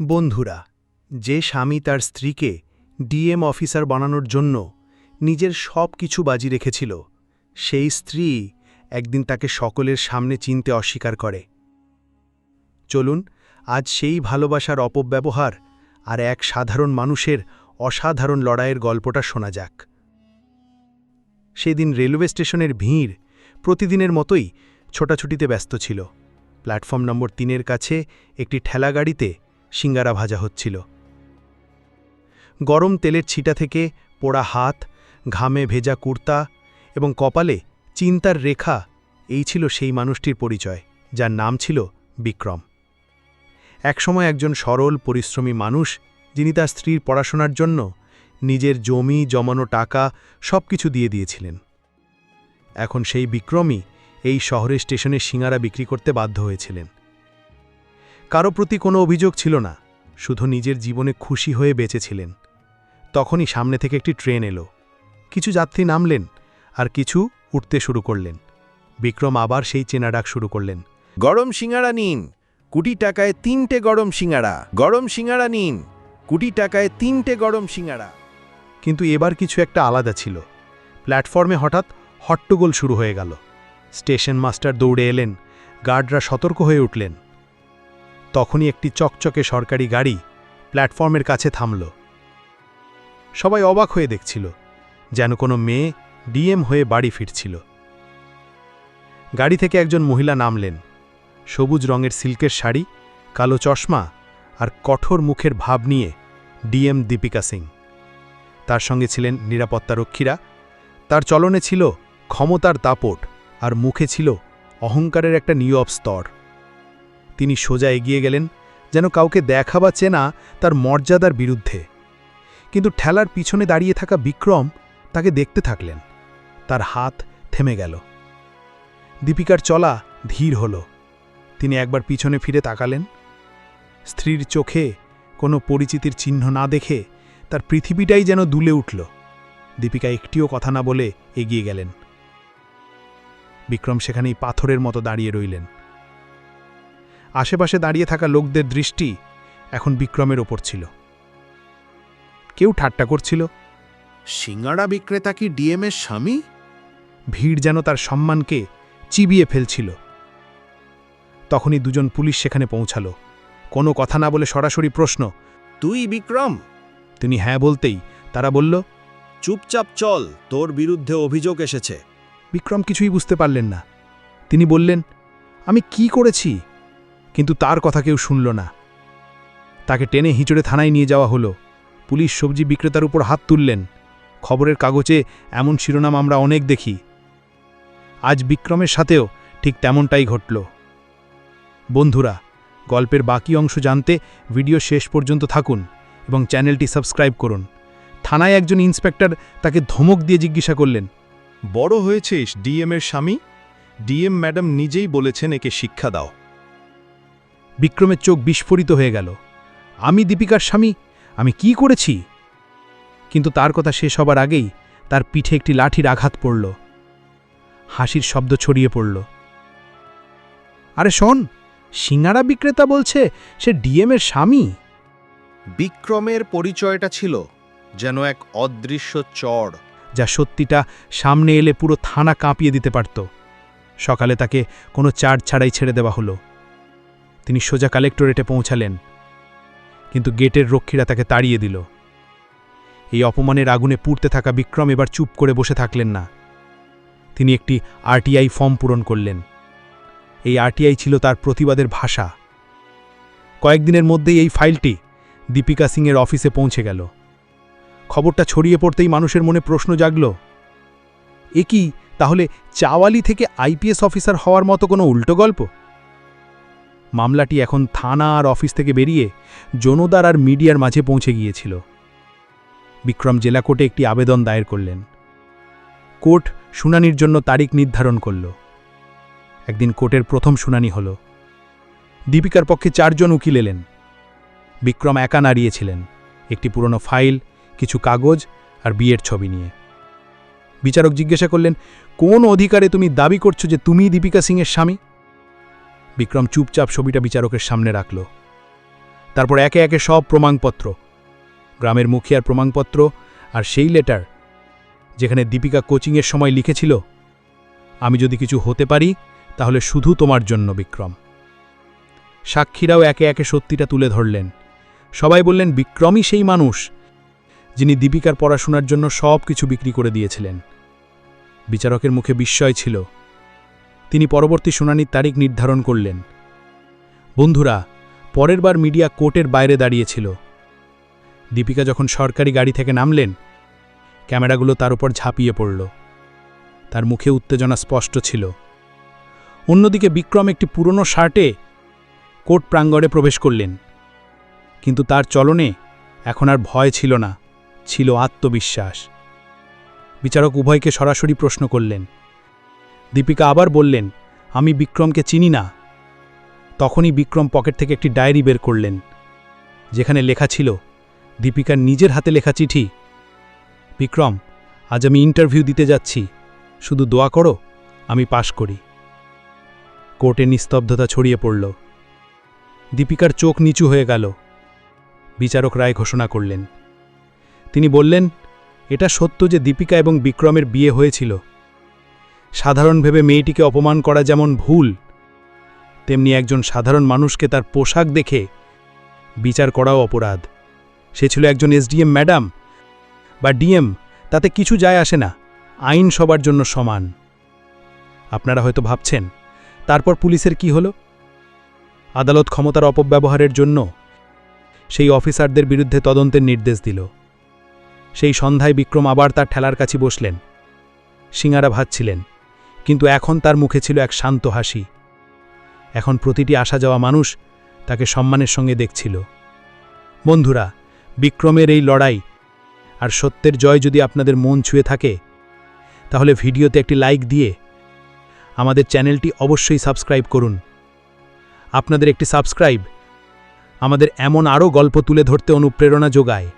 বন্ধুরা, যে স্বামী তার স্ত্রীকে ডিএম অফিসার বানানোর জন্য নিজের সব কিছু বাজি রেখেছিল, সেই স্ত্রী একদিন তাকে সকলের সামনে চিনতে অস্বীকার করে। চলুন, আজ সেই ভালোবাসার অপব্যবহার আর এক সাধারণ মানুষের অসাধারণ লড়াইয়ের গল্পটা শোনা যাক। সেদিন রেলওয়ে স্টেশনের ভিড় প্রতিদিনের মতোই ছোটাছুটিতে ব্যস্ত ছিল। প্ল্যাটফর্ম নম্বর তিনের কাছে একটি ঠেলাগাড়িতে সিঙ্গারা ভাজা হচ্ছিল। গরম তেলের ছিটা থেকে পোড়া হাত, ঘামে ভেজা কুর্তা এবং কপালে চিন্তার রেখা, এই ছিল সেই মানুষটির পরিচয়, যার নাম ছিল বিক্রম। একসময় একজন সরল, পরিশ্রমী মানুষ, যিনি তার স্ত্রীর পড়াশোনার জন্য নিজের জমি, জমানো টাকা সব কিছু দিয়ে দিয়েছিলেন। এখন সেই বিক্রমই এই শহরের স্টেশনে সিঙ্গারা বিক্রি করতে বাধ্য হয়েছিলেন। কারও প্রতি কোনো অভিযোগ ছিল না শুধু নিজের জীবনে খুশি হয়ে বেঁচেছিলেন। তখনই সামনে থেকে একটি ট্রেন এলো। কিছু যাত্রী নামলেন আর কিছু উঠতে শুরু করলেন। বিক্রম আবার সেই চেনা ডাক শুরু করলেন। গরম সিঙ্গারা নিন। কুটি টাকায় তিনটে গরম সিঙ্গারা গরম সিঙ্গারা নিন। কুটি টাকায় তিনটে গরম সিঙ্গারা কিন্তু এবার কিছু একটা আলাদা ছিল। প্ল্যাটফর্মে হঠাৎ হট্টগোল শুরু হয়ে গেল। স্টেশন মাস্টার দৌড়ে এলেন। গার্ডরা সতর্ক হয়ে উঠলেন। তখনই একটি চকচকে সরকারি গাড়ি প্ল্যাটফর্মের কাছে থামল। সবাই অবাক হয়ে দেখছিল, যেন কোনো মেয়ে ডিএম হয়ে বাড়ি ফিরছিল। গাড়ি থেকে একজন মহিলা নামলেন। সবুজ রঙের সিল্কের শাড়ি, কালো চশমা আর কঠোর মুখের ভাব নিয়ে ডিএম দীপিকা সিং। তার সঙ্গে ছিলেন নিরাপত্তারক্ষীরা। তার চলনে ছিল ক্ষমতার দাপট আর মুখে ছিল অহংকারের একটা নিয়ব স্তর। তিনি সোজা এগিয়ে গেলেন, যেন কাউকে দেখা বা চেনা তার মর্যাদার বিরুদ্ধে। কিন্তু ঠেলার পিছনে দাঁড়িয়ে থাকা বিক্রম তাকে দেখতে থাকলেন। তার হাত থেমে গেল। দীপিকার চলা ধীর হল। তিনি একবার পিছনে ফিরে তাকালেন। স্ত্রীর চোখে কোনো পরিচিতির চিহ্ন না দেখে তার পৃথিবীটাই যেন দুলে উঠল। দীপিকা একটিও কথা না বলে এগিয়ে গেলেন। বিক্রম সেখানেই পাথরের মতো দাঁড়িয়ে রইলেন। আশেপাশে দাঁড়িয়ে থাকা লোকদের দৃষ্টি এখন বিক্রমের ওপর ছিল। কেউ ঠাট্টা করছিল। সিঙ্গাড়া বিক্রেতা কি ডিএমের স্বামী? ভিড় যেন তার সম্মানকে চিবিয়ে ফেলছিল। তখনই দুজন পুলিশ সেখানে পৌঁছালো। কোনো কথা না বলে সরাসরি প্রশ্ন তুই বিক্রম? তিনি হ্যাঁ বলতেই তারা বলল চুপচাপ চল তোর বিরুদ্ধে অভিযোগ এসেছে। বিক্রম কিছুই বুঝতে পারলেন না। তিনি বললেন আমি কি করেছি? কিন্তু তার কথা কেউ শুনল না। তাকে টেনে হিঁচড়ে থানায় নিয়ে যাওয়া হলো। পুলিশ সবজি বিক্রেতার উপর হাত তুললেন। খবরের কাগজে এমন শিরোনাম আমরা অনেক দেখি। আজ বিক্রমের সাথেও ঠিক তেমনটাই ঘটল। বন্ধুরা, গল্পের বাকি অংশ জানতে ভিডিও শেষ পর্যন্ত থাকুন এবং চ্যানেলটি সাবস্ক্রাইব করুন। থানায় একজন ইন্সপেক্টর তাকে ধমক দিয়ে জিজ্ঞাসা করলেন, বড় হয়েছিস ডিএমের স্বামী? ডিএম ম্যাডাম নিজেই বলেছেন একে শিক্ষা দাও। বিক্রমের চোখ বিস্ফোরিত হয়ে গেল। আমি দীপিকার স্বামী আমি কি করেছি? কিন্তু তার কথা শেষ হবার আগেই তার পিঠে একটি লাঠির আঘাত পড়ল। হাসির শব্দ ছড়িয়ে পড়ল। আরে শোন সিঙ্গারা বিক্রেতা বলছে সে ডিএমের স্বামী? বিক্রমের পরিচয়টা ছিল যেন এক অদৃশ্য চড় যা সত্যিটা সামনে এলে পুরো থানা কাঁপিয়ে দিতে পারত। সকালে তাকে কোনো চার্জ ছাড়াই ছেড়ে দেওয়া হলো। তিনি সোজা কালেক্টরেটে পৌঁছালেন, কিন্তু গেটের রক্ষীরা তাকে তাড়িয়ে দিল। এই অপমানের আগুনে পুড়তে থাকা বিক্রম এবার চুপ করে বসে থাকলেন না। তিনি একটি আরটিআই ফর্ম পূরণ করলেন। এই আরটিআই ছিল তার প্রতিবাদের ভাষা। কয়েকদিনের মধ্যেই এই ফাইলটি দীপিকা সিংয়ের অফিসে পৌঁছে গেল। খবরটা ছড়িয়ে পড়তেই মানুষের মনে প্রশ্ন জাগল, এ কি, তাহলে চাওয়ালি থেকে আইপিএস অফিসার হওয়ার মতো কোনো উল্টো গল্প? মামলাটি এখন থানা আর অফিস থেকে বেরিয়ে জনতার আর মিডিয়ার মাঝে পৌঁছে গিয়েছিল। বিক্রম জেলা কোর্টে একটি আবেদন দায়ের করলেন। কোর্ট শুনানির জন্য তারিখ নির্ধারণ করল। একদিন কোর্টের প্রথম শুনানি হল। দীপিকার পক্ষে চারজন উকিল এলেন। বিক্রম একা নাড়িয়েছিলেন। একটি পুরনো ফাইল, কিছু কাগজ আর বিয়ের ছবি নিয়ে। বিচারক জিজ্ঞাসা করলেন, কোন অধিকারে তুমি দাবি করছ যে তুমি দীপিকা সিংয়ের স্বামী? বিক্রম চুপচাপ ছবিটা বিচারকের সামনে রাখল। তারপর একে একে সব প্রমাণপত্র, গ্রামের মুখিয়ার প্রমাণপত্র আর সেই লেটার যেখানে দীপিকা কোচিংয়ের সময় লিখেছিল, আমি যদি কিছু হতে পারি, তাহলে শুধু তোমার জন্য, বিক্রম। সাক্ষীরাও একে একে সত্যিটা তুলে ধরলেন। সবাই বললেন, বিক্রমই সেই মানুষ যিনি দীপিকার পড়াশোনার জন্য সব কিছু বিক্রি করে দিয়েছিলেন। বিচারকের মুখে বিস্ময় ছিল। তিনি পরবর্তী শুনানির তারিখ নির্ধারণ করলেন। বন্ধুরা, পরের বার মিডিয়া কোর্টের বাইরে দাঁড়িয়েছিল। দীপিকা যখন সরকারি গাড়ি থেকে নামলেন, ক্যামেরাগুলো তার উপর ঝাঁপিয়ে পড়ল। তার মুখে উত্তেজনা স্পষ্ট ছিল। অন্যদিকে বিক্রম একটি পুরনো শার্টে কোর্ট প্রাঙ্গণে প্রবেশ করলেন। কিন্তু তার চলনে এখন আর ভয় ছিল না, ছিল আত্মবিশ্বাস। বিচারক উভয়কে সরাসরি প্রশ্ন করলেন। দীপিকা আবার বললেন, আমি বিক্রমকে চিনি না। তখনই বিক্রম পকেট থেকে একটি ডায়েরি বের করলেন, যেখানে লেখা ছিল, দীপিকার নিজের হাতে লেখা চিঠি। বিক্রম, আজ আমি ইন্টারভিউ দিতে যাচ্ছি। শুধু দোয়া করো, আমি পাশ করি। কোর্টে নিস্তব্ধতা ছড়িয়ে পড়ল। দীপিকার চোখ নিচু হয়ে গেল। বিচারক রায় ঘোষণা করলেন। তিনি বললেন, এটা সত্য যে দীপিকা এবং বিক্রমের বিয়ে হয়েছিল। সাধারণ ভেবে মেয়েটিকে অপমান করা যেমন ভুল, তেমনি একজন সাধারণ মানুষকে তার পোশাক দেখে বিচার করাও অপরাধ। সে ছিল একজন এসডিএম ম্যাডাম বা ডিএম তাতে কিছু যায় আসে না, আইন সবার জন্য সমান। আপনারা হয়তো ভাবছেন, তারপর পুলিশের কি হলো? আদালত ক্ষমতার অপব্যবহারের জন্য সেই অফিসারদের বিরুদ্ধে তদন্তের নির্দেশ দিল। সেই সন্ধ্যায় বিক্রম আবার তার ঠেলার কাছে বসলেন, সিঙ্গারা ভাজছিলেন। কিন্তু এখন তার মুখে ছিল এক শান্ত হাসি। এখন প্রতিটি আসা যাওয়া মানুষ তাকে সম্মানের সঙ্গে দেখছিল। বন্ধুরা, বিক্রমের এই লড়াই আর সত্যের জয় যদি আপনাদের মন ছুঁয়ে থাকে, তাহলে ভিডিওতে একটি লাইক দিয়ে আমাদের চ্যানেলটি অবশ্যই সাবস্ক্রাইব করুন। আপনাদের একটি সাবস্ক্রাইব আমাদের এমন আরও গল্প তুলে ধরতে অনুপ্রেরণা যোগায়।